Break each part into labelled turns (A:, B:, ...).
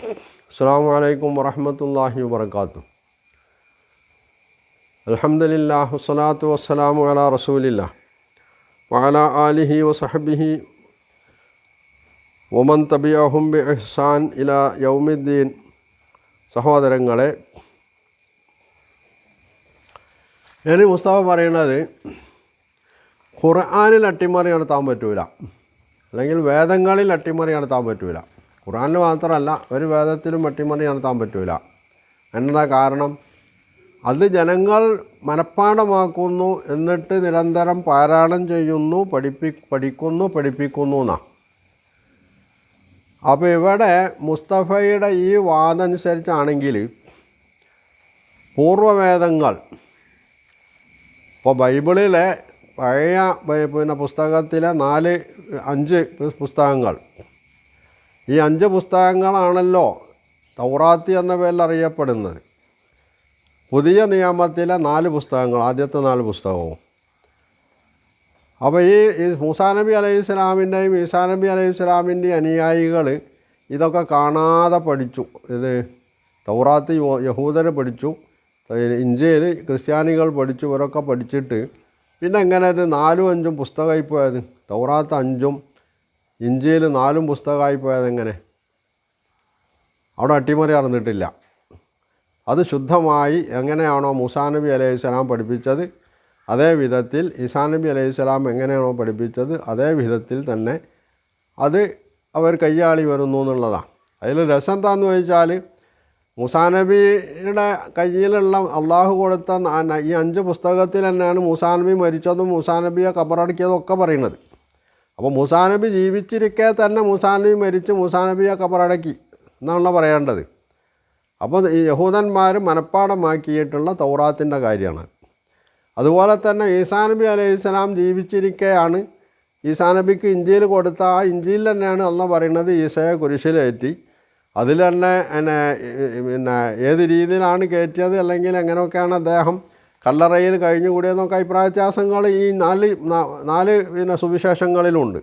A: അസ്സാം വലൈക്കും വറഹമത്തല്ലാഹി വാത്തു അലഹമുല്ലാ വസ്സലാത്തു വസ്സലാമു അല റസൂലില്ല. വഅല ആലിഹി വസഹബിഹി ഒമൻ തബിഅഹും ബി ഇഹ്സാൻ ഇല യൗമിദ്ദീൻ. സഹോദരങ്ങളെ ഇനി മുസ്തഫ പറയുന്നത് ഖുർആാനിൽ അട്ടിമറി നടത്താൻ പറ്റൂല. അല്ലെങ്കിൽ വേദങ്ങളിൽ അട്ടിമറി നടത്താൻ പറ്റൂല. ഖുർആാനിൽ മാത്രമല്ല ഒരു വേദത്തിലും വെട്ടിമറി നടത്താൻ പറ്റില്ല എന്നതാ കാരണം? അത് ജനങ്ങൾ മനഃപ്പാഠമാക്കുന്നു എന്നിട്ട് നിരന്തരം പാരായണം ചെയ്യുന്നു പഠിപ്പി പഠിക്കുന്നു പഠിപ്പിക്കുന്നു എന്നാണ് അപ്പോൾ ഇവിടെ മുസ്തഫയുടെ ഈ വാദമനുസരിച്ചാണെങ്കിൽ പൂർവവേദങ്ങൾ ഇപ്പോൾ ബൈബിളിലെ പഴയ പിന്നെ പുസ്തകത്തിലെ നാല് അഞ്ച് പുസ്തകങ്ങൾ ഈ അഞ്ച് പുസ്തകങ്ങളാണല്ലോ തൗറാത്തി എന്ന പേരിൽ അറിയപ്പെടുന്നത്. പുതിയ നിയമത്തിലെ നാല് പുസ്തകങ്ങൾ ആദ്യത്തെ നാല് പുസ്തകവും. അപ്പോൾ ഈ മൂസാ നബി അലൈഹി സ്വലാമിന്റെയും ഈസാ നബി അലൈഹി സ്വലാമിന്റെയും അനുയായികൾ ഇതൊക്കെ കാണാതെ പഠിച്ചു. ഇത് തൗറാത്ത് യഹൂദർ പഠിച്ചു ഇന്ത്യയിൽ ക്രിസ്ത്യാനികൾ പഠിച്ചു ഇവരൊക്കെ പഠിച്ചിട്ട് പിന്നെ എങ്ങനെ ഇത് നാലും അഞ്ചും പുസ്തകമായി പോയത്? തൗറാത്ത് അഞ്ചും ഇന്ത്യയിൽ നാലും പുസ്തകമായി പോയത് എങ്ങനെ? അവിടെ അട്ടിമറി നടന്നിട്ടില്ല. അത് ശുദ്ധമായി എങ്ങനെയാണോ മൂസാ നബി അലൈഹി സ്വലാം പഠിപ്പിച്ചത് അതേ വിധത്തിൽ ഈസാ നബി അലൈഹി സ്വലാം എങ്ങനെയാണോ പഠിപ്പിച്ചത് അതേ വിധത്തിൽ തന്നെ അത് അവർ കയ്യാളി വരുന്നു എന്നുള്ളതാണ്. അതിൽ രസം എന്താണെന്ന് ചോദിച്ചാൽ മൂസാ നബിയുടെ കയ്യിലുള്ള അള്ളാഹു കൊടുത്ത ഈ അഞ്ച് പുസ്തകത്തിൽ തന്നെയാണ് മൂസാ നബി മരിച്ചതും മൂസാ നബിയെ കബറടക്കിയതും ഒക്കെ പറയുന്നത്. അപ്പോൾ മൂസാനബി ജീവിച്ചിരിക്കെ തന്നെ മൂസാനബി മരിച്ച് മൂസാനബിയെ കബറടക്കി എന്നാണല്ലോ പറയേണ്ടത്. അപ്പോൾ ഈ യഹൂദന്മാർ മനഃപ്പാടമാക്കിയിട്ടുള്ള തൗറാത്തിന്റെ കാര്യമാണ്. അതുപോലെ തന്നെ ഈസാ നബി അലൈഹി സ്വലാം ജീവിച്ചിരിക്കെയാണ്. ഈസാ നബിക്ക് ഇഞ്ചിയിൽ കൊടുത്ത ആ ഇഞ്ചിയിൽ തന്നെയാണ് അന്ന് പറയുന്നത് ഈസയെ കുരിശിലേറ്റി അതിൽ തന്നെ പിന്നെ ഏത് രീതിയിലാണ് കയറ്റിയത് അല്ലെങ്കിൽ എങ്ങനെയൊക്കെയാണ് അദ്ദേഹം കല്ലറയിൽ കഴിഞ്ഞുകൂടിയതെന്നൊക്കെ അഭിപ്രായ വ്യത്യാസങ്ങൾ ഈ നാല് നാല് പിന്നെ സുവിശേഷങ്ങളിലുണ്ട്.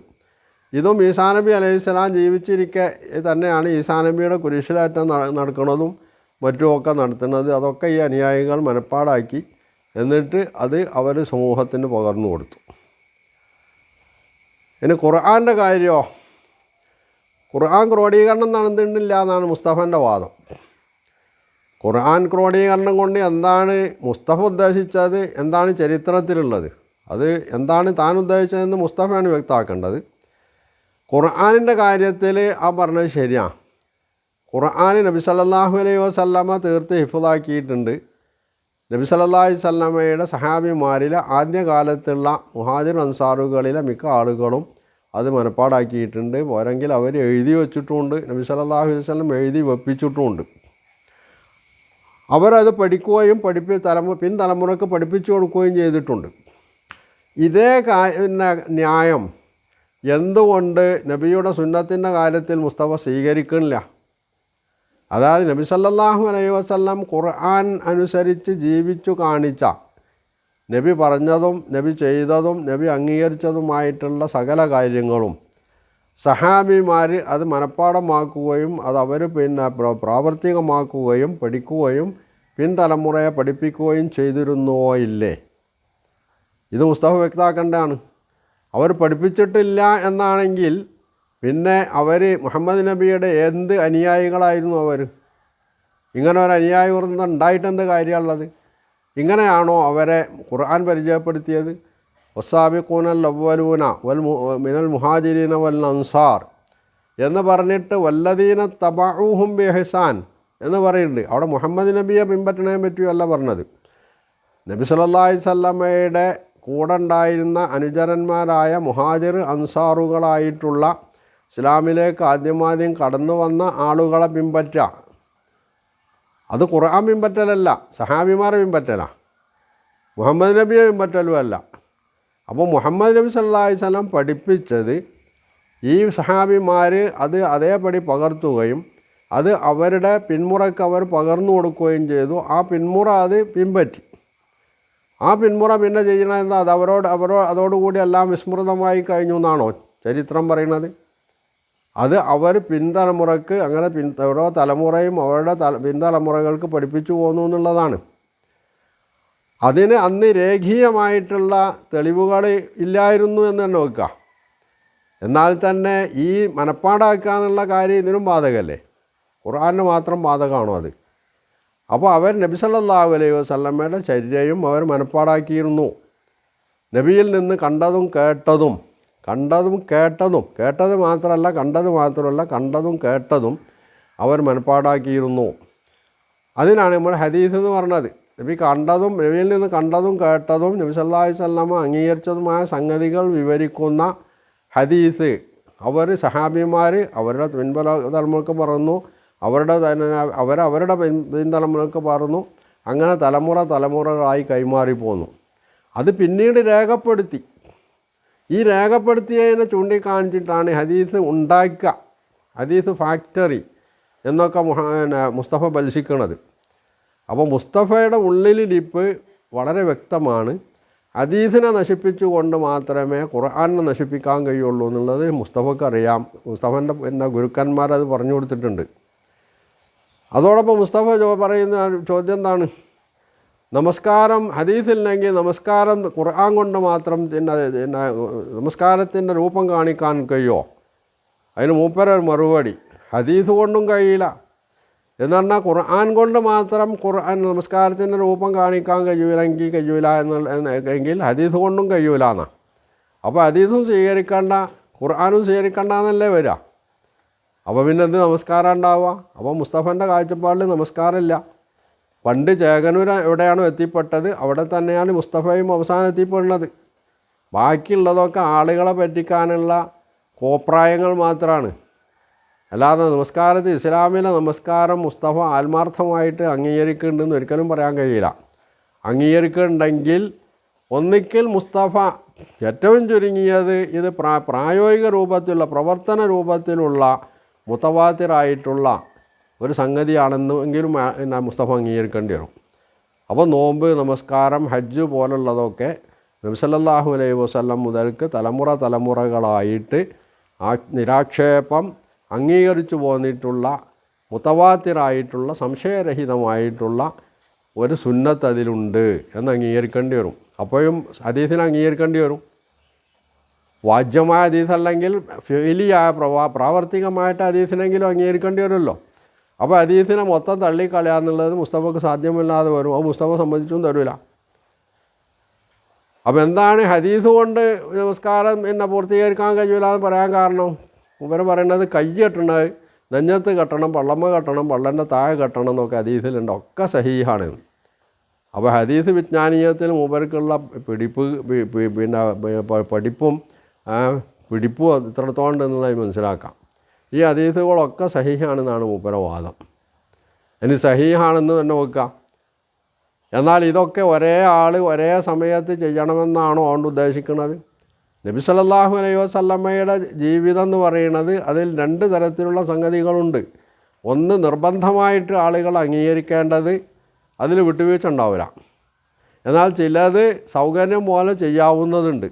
A: ഇതും ഈസാ നബി അലൈഹി സ്വലാം ജീവിച്ചിരിക്കെ തന്നെയാണ് ഈസാ നബിയുടെ കുരിശിലേറ്റം നട- നടക്കുന്നതും മറ്റുമൊക്കെ നടത്തുന്നത്. അതൊക്കെ ഈ അനുയായികൾ മനഃപ്പാടാക്കി എന്നിട്ട് അത് അവർ സമൂഹത്തിന് പകർന്നു കൊടുത്തു. ഇനി ഖുർആാന്റെ കാര്യമോ? ഖുർആൻ ക്രോഡീകരണം നടന്നിട്ടില്ല എന്നാണ് മുസ്തഫന്റെ വാദം. ഖുർആൻ ക്രോഡീകരണം കൊണ്ട് എന്താണ് മുസ്തഫ ഉദ്ദേശിച്ചത് എന്താണ് ചരിത്രത്തിലുള്ളത്? അത് എന്താണ് താൻ ഉദ്ദേശിച്ചതെന്ന് മുസ്തഫയാണ് വ്യക്തമാക്കേണ്ടത്. ഖുർആാനിന്റെ കാര്യത്തിൽ ആ പറഞ്ഞത് ശരിയാണ് ഖുർആൻ നബി സല്ലല്ലാഹു അലൈഹി വസല്ലമ തീർത്ത് ഹിഫുദാക്കിയിട്ടുണ്ട്. നബി സല്ലാഹു അലൈഹി വസല്ലമയുടെ സഹാബിമാരിലെ ആദ്യകാലത്തുള്ള മുഹാജിർ അൻസാറുകളിലെ മിക്ക ആളുകളും അത് മനപ്പാടാക്കിയിട്ടുണ്ട്. പോരെങ്കിൽ അവർ എഴുതി വച്ചിട്ടുമുണ്ട്. നബി സല്ലല്ലാഹു അലൈഹി വസല്ലം എഴുതി വെപ്പിച്ചിട്ടുമുണ്ട്. അവരത് പഠിക്കുകയും പഠിപ്പി തലമു പിൻതലമുറക്ക് പഠിപ്പിച്ചു കൊടുക്കുകയും ചെയ്തിട്ടുണ്ട്. ഇതേ കാ ന്യായം എന്തുകൊണ്ട് നബിയുടെ സുന്നത്തിന്റെ കാര്യത്തിൽ മുസ്തഫ സ്വീകരിക്കുന്നില്ല അതായത് നബി സല്ലാഹു അലൈഹി വസല്ലം ഖുർആൻ അനുസരിച്ച് ജീവിച്ചു കാണിച്ച നബി പറഞ്ഞതും നബി ചെയ്തതും നബി അംഗീകരിച്ചതുമായിട്ടുള്ള സകല കാര്യങ്ങളും സഹാബിമാർ അത് മനഃപ്പാടമാക്കുകയും അത് അവർ പിന്നെ പ്രാവർത്തികമാക്കുകയും പഠിക്കുകയും പിൻതലമുറയെ പഠിപ്പിക്കുകയും ചെയ്തിരുന്നോ ഇല്ലേ? ഇത് മുസ്തഫ വ്യക്തമാക്കേണ്ടതാണ് അവർ പഠിപ്പിച്ചിട്ടില്ല എന്നാണെങ്കിൽ പിന്നെ അവർ മുഹമ്മദ് നബിയുടെ എന്ത് അനുയായികളായിരുന്നു അവർ ഇങ്ങനെ ഒരു അനുയായി വൃന്ദം ഉണ്ടായിട്ട് എന്ത് കാര്യമുള്ളത് ഇങ്ങനെയാണോ അവരെ ഖുർആൻ പരിചയപ്പെടുത്തിയത്? വസാബിഖൂനൽ അവലൂന വൽ മിനൽ മുഹാജിരീന വൽ അൻസാർ എന്ന് പറഞ്ഞിട്ട് വല്ലദീന തബാഊഹും ബെഹസാൻ എന്ന് പറയുന്നുണ്ട്. അവിടെ മുഹമ്മദ് നബിയെ പിൻപറ്റണതിനെ പറ്റിയല്ല പറഞ്ഞത്. നബി സല്ലല്ലാഹു സല്ലമ്മയുടെ കൂടെ ഉണ്ടായിരുന്ന അനുചരന്മാരായ മുഹാജിർ അൻസാറുകളായിട്ടുള്ള ഇസ്ലാമിലേക്ക് ആദ്യമാദ്യം കടന്നു വന്ന ആളുകളെ പിൻപറ്റുക. അത് ഖുർആൻ പിൻപറ്റലല്ല സഹാബിമാരെ പിൻപറ്റല. മുഹമ്മദ് നബിയെ പിൻപറ്റലുമല്ല. അപ്പോൾ മുഹമ്മദ് നബി സല്ലാ വസല്ലം പഠിപ്പിച്ചത് ഈ സഹാബിമാർ അത് അതേപടി പകർത്തുകയും അത് അവരുടെ പിന്മുറയ്ക്ക് അവർ പകർന്നു കൊടുക്കുകയും ചെയ്തു. ആ പിന്മുറ അത് പിൻപറ്റി. ആ പിന്മുറ പിന്നെ ചെയ്യണമെന്ന് അത് അവരോട് അവരോ അതോടുകൂടി എല്ലാം വിസ്മൃതമായി കഴിഞ്ഞു എന്നാണോ ചരിത്രം പറയുന്നത്? അത് അവർ പിൻതലമുറക്ക് അങ്ങനെ പിൻ ഓരോ തലമുറയും അവരുടെ തല പിൻതലമുറകൾക്ക് പഠിപ്പിച്ചു പോന്നു എന്നുള്ളതാണ്. അതിന് അന്ന് രേഖീയമായിട്ടുള്ള തെളിവുകൾ ഇല്ലായിരുന്നു എന്ന് തന്നെ വെക്കുക എന്നാൽ തന്നെ ഈ മനപ്പാടാക്കാനുള്ള കാര്യം ഇതിനും ബാധകമല്ലേ? ഖുർആാനിന് മാത്രം ബാധകമാണോ അത്? അപ്പോൾ അവർ നബി സല്ലാഹു അലൈഹി വസ്ലമ്മയുടെ ചര്യയും അവർ മനപ്പാടാക്കിയിരുന്നു. നബിയിൽ നിന്ന് കണ്ടതും കേട്ടതും കണ്ടതും കേട്ടതും കേട്ടത് മാത്രമല്ല കണ്ടത് മാത്രമല്ല കണ്ടതും കേട്ടതും അവർ മനപ്പാടാക്കിയിരുന്നു. അതിനാണ് നമ്മൾ ഹദീസ് എന്ന് പറഞ്ഞത്. നബി കണ്ടതും നബിയിൽ നിന്ന് കണ്ടതും കേട്ടതും നബി സല്ലാഹി അലൈഹി വസല്ലമ അംഗീകരിച്ചതുമായ സംഗതികൾ വിവരിക്കുന്ന ഹദീസ്. അവർ സഹാബിമാർ അവരുടെ പിൻപല തലമുറയ്ക്ക് പറഞ്ഞു അവരുടെ അവരുടെ പിൻ പിൻതലമുറക്ക് പറഞ്ഞു. അങ്ങനെ തലമുറ തലമുറകളായി കൈമാറിപ്പോന്നു അത് പിന്നീട് രേഖപ്പെടുത്തി. ഈ രേഖപ്പെടുത്തിയതിനെ ചൂണ്ടിക്കാണിച്ചിട്ടാണ് ഹദീസ് ഉണ്ടാക്കുക ഹദീസ് ഫാക്ടറി എന്നൊക്കെ മുസ്തഫ ബൽസിക്കണത് അപ്പോൾ മുസ്തഫയുടെ ഉള്ളിലിരിപ്പ് വളരെ വ്യക്തമാണ്. അതീസിനെ നശിപ്പിച്ചുകൊണ്ട് മാത്രമേ ഖുർആാനെ നശിപ്പിക്കാൻ കഴിയുള്ളൂ എന്നുള്ളത് മുസ്തഫക്ക് അറിയാം മുസ്തഫന്റെ എന്താ ഗുരുക്കന്മാർ അത് പറഞ്ഞു കൊടുത്തിട്ടുണ്ട്. അതോടൊപ്പം മുസ്തഫ പറയുന്ന ചോദ്യം എന്താണ്? നമസ്കാരം ഹദീസില്ലെങ്കിൽ നമസ്കാരം ഖുർആൻ കൊണ്ട് മാത്രം പിന്നെ പിന്നെ നമസ്കാരത്തിന്റെ രൂപം കാണിക്കാൻ കഴിയുമോ അതിന് മൂപ്പര മറുപടി. ഹദീസ് കൊണ്ടും കഴിയില്ല. എന്ന് പറഞ്ഞാൽ ഖുർആൻ കൊണ്ട് മാത്രം ഖുർആൻ നമസ്കാരത്തിന്റെ രൂപം കാണിക്കാൻ കഴിയൂലെങ്കിൽ കഴിയൂല എന്നുള്ള എങ്കിൽ ഹദീസ് കൊണ്ടും കഴിയൂല എന്നാ. അപ്പോൾ ഹദീസും സ്വീകരിക്കേണ്ട ഖുർആാനും സ്വീകരിക്കേണ്ട എന്നല്ലേ വരിക. അപ്പോൾ പിന്നെ എന്ത് നമസ്കാരം ഉണ്ടാവുക? അപ്പോൾ മുസ്തഫന്റെ കാഴ്ചപ്പാടിൽ നമസ്കാരമില്ല. പണ്ട് ചേകനൂർ എവിടെയാണ് എത്തിപ്പെട്ടത് അവിടെ തന്നെയാണ് മുസ്തഫയും അവസാനം എത്തിപ്പെടുന്നത്. ബാക്കിയുള്ളതൊക്കെ ആളുകളെ പറ്റിക്കാനുള്ള കോപ്രായങ്ങൾ മാത്രമാണ്. അല്ലാതെ നമസ്കാരത്തിൽ ഇസ്ലാമിലെ നമസ്കാരം മുസ്തഫ ആത്മാർത്ഥമായിട്ട് അംഗീകരിക്കുന്നുണ്ടെന്ന് ഒരിക്കലും പറയാൻ കഴിയില്ല. അംഗീകരിക്കുന്നുണ്ടെങ്കിൽ ഒന്നിക്കൽ മുസ്തഫ ഏറ്റവും ചുരുങ്ങിയത് ഇത് പ്രാ പ്രായോഗിക രൂപത്തിലുള്ള പ്രവർത്തന രൂപത്തിലുള്ള മുത്തവാത്തിറായിട്ടുള്ള ഒരു സംഗതിയാണെന്ന് എങ്കിലും പിന്നെ മുസ്തഫ അംഗീകരിക്കേണ്ടി വരും. അപ്പോൾ നോമ്പ് നമസ്കാരം ഹജ്ജ് പോലുള്ളതൊക്കെ നബിസല്ലാഹു അലൈഹി വസ്ലം മുതൽക്ക് തലമുറ തലമുറകളായിട്ട് ആ നിരാക്ഷേപം അംഗീകരിച്ചു പോന്നിട്ടുള്ള മുത്തവാത്തിറായിട്ടുള്ള സംശയരഹിതമായിട്ടുള്ള ഒരു സുന്നത്ത് അതിലുണ്ട് എന്ന് അംഗീകരിക്കേണ്ടി വരും. അപ്പോഴും അതീസിനെ അംഗീകരിക്കേണ്ടി വരും. വാജ്യമായ ഹദീസ് അല്ലെങ്കിൽ ഫെയിലിയായ പ്രവാ പ്രാവർത്തികമായിട്ട് അതീസിനെങ്കിലും അംഗീകരിക്കേണ്ടി വരുമല്ലോ. അപ്പോൾ അതീസിനെ മൊത്തം തള്ളിക്കളയാന്നുള്ളത് മുസ്തഫക്ക് സാധ്യമല്ലാതെ വരും. അത് മുസ്തഫ സംബന്ധിച്ചും തരില്ല അപ്പോൾ എന്താണ് ഹദീസ് കൊണ്ട് നമസ്കാരം എന്നെ പൂർത്തീകരിക്കാൻ കഴിയില്ല എന്ന് പറയാൻ കാരണം? ഇവർ പറയുന്നത് കൈ കെട്ടണത് നെഞ്ഞത്ത് കെട്ടണം പള്ളമ്മ കെട്ടണം പള്ളന്റെ താഴെ കെട്ടണം എന്നൊക്കെ ഹദീസിലുണ്ട്. ഒക്കെ സഹീഹാണ്. അപ്പോൾ ഹദീസ് വിജ്ഞാനീയത്തിൽ മൂപ്പർക്കുള്ള പിടിപ്പ് പിന്നെ പഠിപ്പും പിടിപ്പും ഇത്രത്തോളം എന്നുള്ളത് മനസ്സിലാക്കാം. ഈ ഹദീസുകളൊക്കെ സഹീഹാണെന്നാണ് മൂപ്പര വാദം. ഇനി സഹീഹാണെന്ന് തന്നെ വെക്കാം എന്നാൽ ഇതൊക്കെ ഒരേ ആൾ ഒരേ സമയത്ത് ചെയ്യണമെന്നാണോ അതുകൊണ്ട് ഉദ്ദേശിക്കുന്നത് നബി സല്ലല്ലാഹു അലൈഹി വസല്ലമ്മയുടെ ജീവിതം എന്ന് പറയുന്നത് അതിൽ രണ്ട് തരത്തിലുള്ള സംഗതികളുണ്ട്. ഒന്ന് നിർബന്ധമായിട്ട് ആളുകൾ അംഗീകരിക്കേണ്ടത് അതിൽ വിട്ടുവീഴ്ച ഉണ്ടാവില്ല. എന്നാൽ ചിലത് സൗകര്യം പോലെ ചെയ്യാവുന്നതുണ്ട്.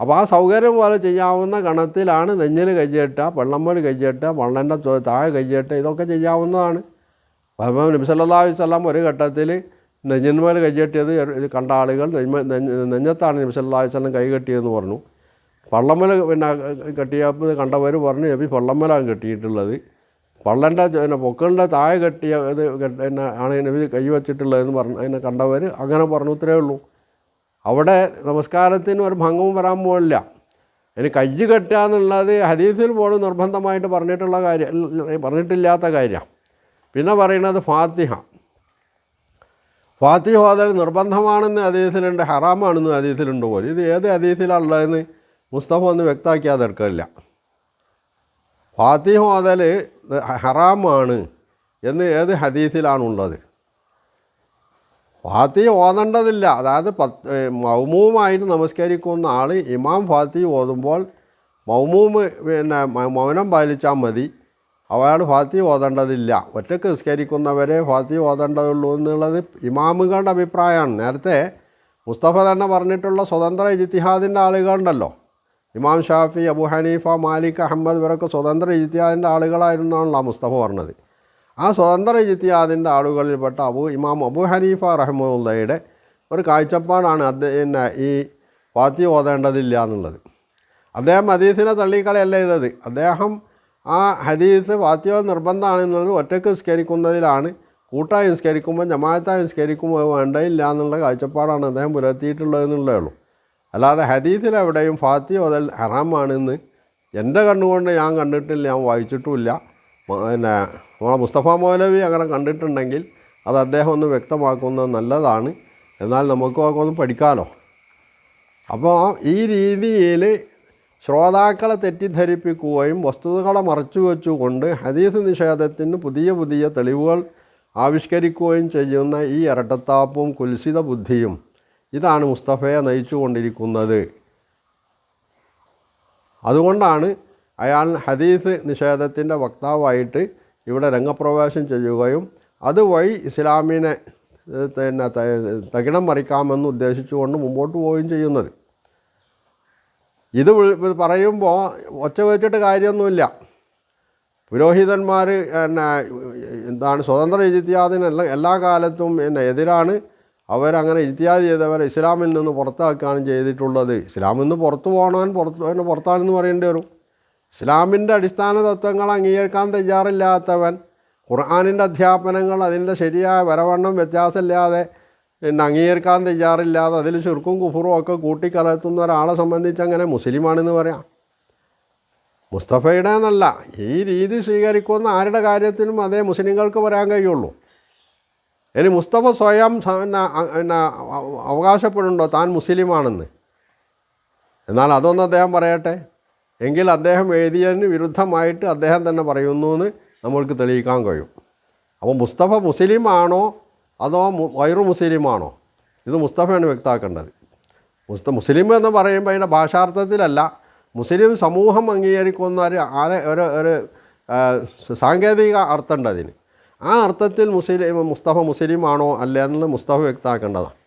A: അപ്പോൾ ആ സൗകര്യം പോലെ ചെയ്യാവുന്ന ഗണത്തിലാണ് നെഞ്ഞിൽ കയ്യേട്ട വെള്ളമ്മൽ കയ്യേട്ട വള്ളന്റെ താഴെ കയ്യേട്ട ഇതൊക്കെ ചെയ്യാവുന്നതാണ്. അപ്പോൾ നബി അലൈഹി വസല്ലം ഒരു ഘട്ടത്തിൽ നെഞ്ഞന്മേൽ കൈകെട്ടിയത് കണ്ട ആളുകൾ നെഞ്ഞ നെഞ്ഞ- നെഞ്ഞത്താണ് നബി സല്ലല്ലാഹു അലൈഹി വസല്ലം കൈ കെട്ടിയതെന്ന് പറഞ്ഞു. പള്ളമ്മല പിന്നെ കെട്ടിയപ്പോൾ കണ്ടവർ പറഞ്ഞു നബി പള്ളമ്മലാണ് കെട്ടിയിട്ടുള്ളത്. പള്ളന്റെ പിന്നെ പൊക്കളുടെ താഴെ കെട്ടിയ ഇത് പിന്നെ ആണ് നബി കൈ വച്ചിട്ടുള്ളതെന്ന് പറഞ്ഞു അതിനെ കണ്ടവർ അങ്ങനെ പറഞ്ഞു ഇത്രയേ ഉള്ളൂ. അവിടെ നമസ്കാരത്തിന് ഒരു ഭംഗവും വരാൻ പോകില്ല ഇനി കയ്യ് കെട്ടുക എന്നുള്ളത് ഹദീസിൽ പോലും നിർബന്ധമായിട്ട് പറഞ്ഞിട്ടുള്ള കാര്യം പറഞ്ഞിട്ടില്ലാത്ത കാര്യമാണ് പിന്നെ പറയുന്നത് ഫാത്തിഹ. ഫാത്തിഹ ഓതൽ നിർബന്ധമാണെന്ന് ഹദീസിലുണ്ട് ഹറാമാണെന്ന് ഹദീസിലുണ്ട് പോലും. ഇത് ഏത് അദ്ദേഹത്തിലാണുള്ളതെന്ന് മുസ്തഫ ഒന്ന് വ്യക്തമാക്കിയാതെ എടുക്കില്ല ഫാത്തിഹ ഓതൽ ഹറാമാണ് എന്ന് ഏത് ഹദീസിലാണുള്ളത്? ഫാത്തി ഓതേണ്ടതില്ല. അതായത് പത്ത് മൗമൂമായിട്ട് നമസ്കരിക്കുന്ന ആൾ ഇമാം ഫാത്തി ഓതുമ്പോൾ മൗമൂമ് പിന്നെ മൗനം പാലിച്ചാൽ മതി. അയാൾ ഫാത്തി ഓതേണ്ടതില്ല. ഒറ്റയ്ക്ക് നിസ്കരിക്കുന്നവരെ ഫാത്തി ഓതേണ്ടതുള്ളൂ എന്നുള്ളത് ഇമാമുകളുടെ അഭിപ്രായമാണ്. നേരത്തെ മുസ്തഫ തന്നെ പറഞ്ഞിട്ടുള്ള സ്വതന്ത്ര ഇജിത്തിഹാദിന്റെ ആളുകളുണ്ടല്ലോ. ഇമാം ഷാഫി അബു ഹനീഫ മാലിക് അഹമ്മദ് ഇവരൊക്കെ സ്വതന്ത്ര ഇജിത്തിഹാദിന്റെ ആളുകളായിരുന്നാണല്ലോ മുസ്തഫ പറഞ്ഞത്. ആ സ്വതന്ത്ര ഇജിത്യാദിന്റെ ആളുകളിൽപ്പെട്ട അബു ഇമാം അബു ഹനീഫ റഹ്മുല്ലയുടെ ഒരു കാഴ്ചപ്പാടാണ് അദ്ദേഹം ഈ ഫാത്തി ഓതേണ്ടതില്ല എന്നുള്ളത്. അദ്ദേഹം അതീസിനെ തള്ളിക്കളയല്ല ചെയ്തത്. അദ്ദേഹം ആ ഹദീസ് വാത്യോ നിർബന്ധമാണ് എന്നുള്ളത് ഒറ്റയ്ക്ക് നിസ്കരിക്കുന്നതിലാണ്. കൂട്ടായി നിസ്കരിക്കുമ്പോൾ ജമാഅത്തായി നിസ്കരിക്കുമ്പോൾ വേണ്ടയില്ല എന്നുള്ള കാഴ്ചപ്പാടാണ് അദ്ദേഹം പുലർത്തിയിട്ടുള്ളത് എന്നുള്ളതേ ഉള്ളൂ. അല്ലാതെ ഹദീസിൽ എവിടെയും ഫാത്തി ഹറാമാണെന്ന് എന്റെ കണ്ണുകൊണ്ട് ഞാൻ കണ്ടിട്ടില്ല ഞാൻ വായിച്ചിട്ടുമില്ല. പിന്നെ നമ്മളെ മുസ്തഫ മൗലവി അങ്ങനെ കണ്ടിട്ടുണ്ടെങ്കിൽ അത് അദ്ദേഹം ഒന്ന് വ്യക്തമാക്കുന്നത് നല്ലതാണ്. എന്നാൽ നമുക്കും ഒക്കെ ഒന്ന് പഠിക്കാമല്ലോ അപ്പോൾ ഈ രീതിയിൽ ശ്രോതാക്കളെ തെറ്റിദ്ധരിപ്പിക്കുകയും വസ്തുതകളെ മറച്ചുവെച്ചുകൊണ്ട് ഹദീസ് നിഷേധത്തിന് പുതിയ പുതിയ തെളിവുകൾ ആവിഷ്കരിക്കുകയും ചെയ്യുന്ന ഈ ഇരട്ടത്താപ്പും കുൽസിത ബുദ്ധിയും ഇതാണ് മുസ്തഫയെ നയിച്ചുകൊണ്ടിരിക്കുന്നത്. അതുകൊണ്ടാണ് അയാൾ ഹദീസ് നിഷേധത്തിന്റെ വക്താവായിട്ട് ഇവിടെ രംഗപ്രവേശം ചെയ്യുകയും അതുവഴി ഇസ്ലാമിനെ പിന്നെ തകിടം മറിക്കാമെന്ന് ഉദ്ദേശിച്ചുകൊണ്ട് മുമ്പോട്ട് പോവുകയും ചെയ്യുന്നത്. ഇത് പറയുമ്പോൾ ഒച്ച വെച്ചിട്ട് കാര്യമൊന്നുമില്ല. പുരോഹിതന്മാർ പിന്നെ എന്താണ് സ്വതന്ത്ര ഇജിത്യാദിന് എല്ലാ കാലത്തും പിന്നെ എതിരാണ് അവരങ്ങനെ ഇജിത്യാദ് ചെയ്തവരെ ഇസ്ലാമിൽ നിന്ന് പുറത്താക്കുകയാണ് ചെയ്തിട്ടുള്ളത്. ഇസ്ലാമിൽ നിന്ന് പുറത്തു പോകണവൻ പുറത്ത് പിന്നെ പുറത്താണെന്ന് പറയേണ്ടി വരും. ഇസ്ലാമിന്റെ അടിസ്ഥാന തത്വങ്ങൾ അംഗീകരിക്കാൻ തയ്യാറില്ലാത്തവൻ ഖുർആാനിന്റെ അധ്യാപനങ്ങൾ അതിന്റെ ശരിയായ വരവണ്ണം വ്യത്യാസമില്ലാതെ പിന്നെ അംഗീകരിക്കാൻ തയ്യാറില്ലാതെ അതിൽ ചുരുക്കും കുഫുറും ഒക്കെ കൂട്ടിക്കലർത്തുന്ന ഒരാളെ സംബന്ധിച്ച് അങ്ങനെ മുസ്ലിമാണെന്ന് പറയാം. മുസ്തഫയുടെ എന്നല്ല ഈ രീതി സ്വീകരിക്കുന്ന ആരുടെ കാര്യത്തിനും അതേ മുസ്ലിങ്ങൾക്ക് പറയാൻ കഴിയുള്ളൂ. ഇനി മുസ്തഫ സ്വയം പിന്നെ പിന്നെ അവ- അവകാശപ്പെടുന്നുണ്ടോ? താൻ മുസ്ലിമാണെന്ന്. എന്നാൽ അതൊന്നും അദ്ദേഹം പറയട്ടെ. എങ്കിൽ അദ്ദേഹം എഴുതിയതിന് വിരുദ്ധമായിട്ട് അദ്ദേഹം തന്നെ പറയുന്നു എന്ന് നമ്മൾക്ക് തെളിയിക്കാൻ കഴിയും. അപ്പോൾ മുസ്തഫ മുസ്ലിമാണോ? അതോ വൈറു മുസ്ലിമാണോ? ഇത് മുസ്തഫയാണ് വ്യക്തമാക്കേണ്ടത്. മുസ്ത മുസ്ലിം എന്ന് പറയുമ്പോൾ അതിന്റെ ഭാഷാർത്ഥത്തിലല്ല. മുസ്ലിം സമൂഹം അംഗീകരിക്കുന്ന ഒരു ആരെ ഒരു ഒരു സാങ്കേതിക അർത്ഥമുണ്ട് അതിന്. ആ അർത്ഥത്തിൽ മുസ്ലിം മുസ്തഫ മുസ്ലിമാണോ അല്ലേ എന്നുള്ളത് മുസ്തഫ വ്യക്തമാക്കേണ്ടതാണ്.